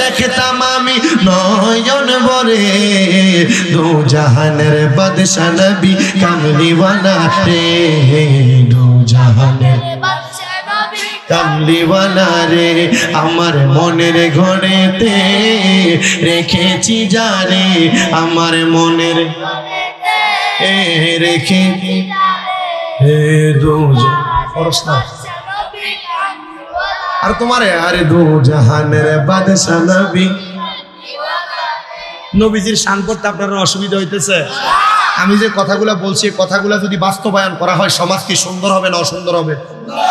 দেখতাম আমি নয়ন বরে দু জাহানের বাদশা নবী কামলিওয়ালা রে। দু জাহানের কামলিওয়ালা রে। আমার মনের ঘরেতে রেখেছি যারে আমার মনের রেখে হে দু আর তোমারে আরে দু জাহানের বাদশা নবী। নবীজির শান করতে আপনার অসুবিধা হইতেছে? আমি যে কথাগুলো বলছি কথাগুলো যদি বাস্তবায়ন করা হয় সমাজ কি সুন্দর হবে না অসুন্দর হবে?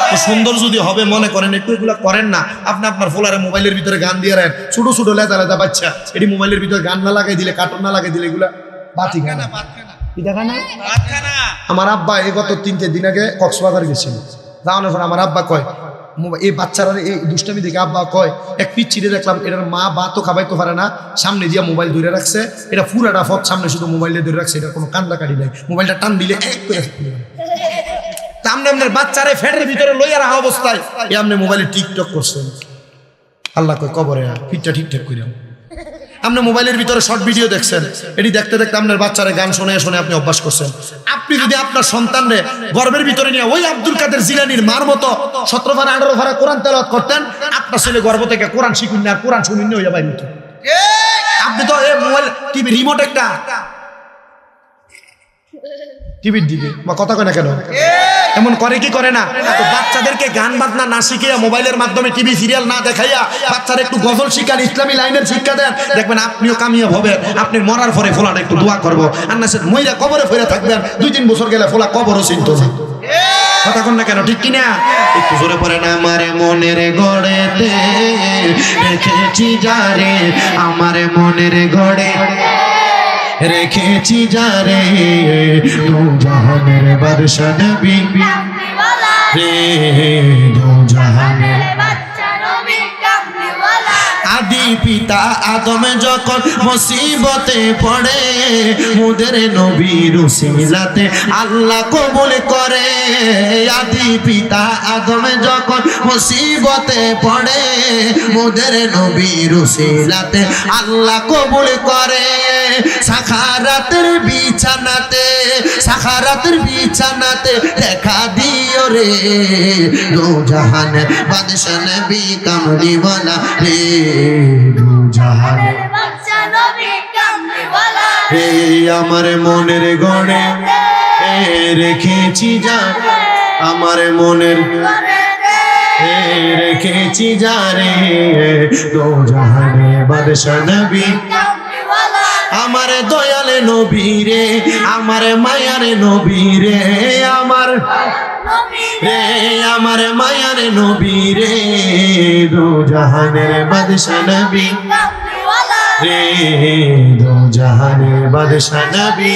তো সুন্দর যদি হবে মনে করেন একটু এগুলো করেন না। আপনি আপনার ফোলারে মোবাইলের ভিতরে গান দিয়ে রাখেন। ছোট ছোট লেদা লেদা বাচ্চা এটি মোবাইলের ভিতরে গান না লাগাই দিলে কার্টুন না লাগাই দিলে এগুলা বাতি গানা আমার আব্বা এই গত তিনটে দিন আগে কক্সবাজার গেছিল। যাওয়ানোর পর আমার আব্বা কয় এই বাচ্চারা এই দুষ্টামি দেখে আব্বা কয়, এক পিচ চিড়ে দেখলাম এটার মা বা তো খাবাইতে পারে না, সামনে দিয়ে মোবাইল ধরে রাখছে, এটা পুরাটা ফট সামনে শুধু মোবাইলে ধরে রাখছে, এটা কোনো কান্দা কাটি নাই, মোবাইলটা টান দিলে এক করে। সামনে আপনার বাচ্চারে ফ্যাটের ভিতরে লইয়া রাখা অবস্থায়, এ আপনি মোবাইলে টিকটক করছেন আল্লাহ কয় কবরে ফিটটা ঠিকঠাক করে আপনি মোবাইলের ভিতরে শর্ট ভিডিও দেখছেন, এটি দেখতে দেখতে আপনার বাচ্চারে গান শুনে শুনে আপনি অভ্যাস করছেন। আপনি যদি আপনার সন্তানরে গর্বের ভিতরে নিয়ে ওই আব্দুল কাদের জিলানির মার মতো সতেরো ভাড়া, আঠারো ভাড়া কোরআন তেলাওয়াত করতেন, আপনার ছেলে গর্ব থেকে কোরআন শিখুন না, কোরআন শুনুন হয়ে বাইরে আপনি তো এই মোবাইল টিভি রিমোট একটা। টিভির দিকে, বা কথা কয় না কেন? এমন করে কি করে না? তো বাচ্চাদেরকে গান বাজনা না শিখিয়ে মোবাইলের মাধ্যমে টিভি সিরিয়াল না দেখাইয়া বাচ্চারা একটু গজল শিখান, ইসলামী লাইনের শিক্ষা দেন। দেখবেন আপনিও কামিয়াব হবেন, আপনি মরার পরে ফোলাটা একটু দোয়া করব। আর না সে মহিলা কবরে ফিরে থাকবেন, দুই তিন বছর গেলে ফোলা কবরও চিন্ত না কথা না কেন, ঠিক কিনা? একটু জোরে পড়ে না আমার মনের গড়েতে? রেখেছি যারে আমার মনের গড়ে। রেখেছি যারে দু জাহানের বাদশা নবী। রে, দু জাহানের। বাচ্চা নবী কামলিওয়ালা আদি পিতা আদম যখন মুসিবতে পড়ে, মুদের নবীর উসিলাতে আল্লাহ কবুল করে। আদি পিতা আদম যখন মুসিবতে পড়ে, মুদের নবীর উসিলাতে আল্লাহ কবুল করে। সাখারাতের বিছানাতে সাখারাতের বিছানাতে দেখা দিও রে। দু জাহানের বাদশা নবী কামলি বলা রে দু জাহানের বাচ্চা নবী কামলিওয়ালা হে আমার মনের এ রেখেছি যা, আমার মনের রেখেছি যা রে। দু জাহানের বাদশা নবী আমার দয়ালে নবীরে আমার মায়ারে নবীরে আমার রে, আমার মায়ারে নবীরে দু জাহানের বাদশা নবী রে দু জাহানের বাদশা নবী।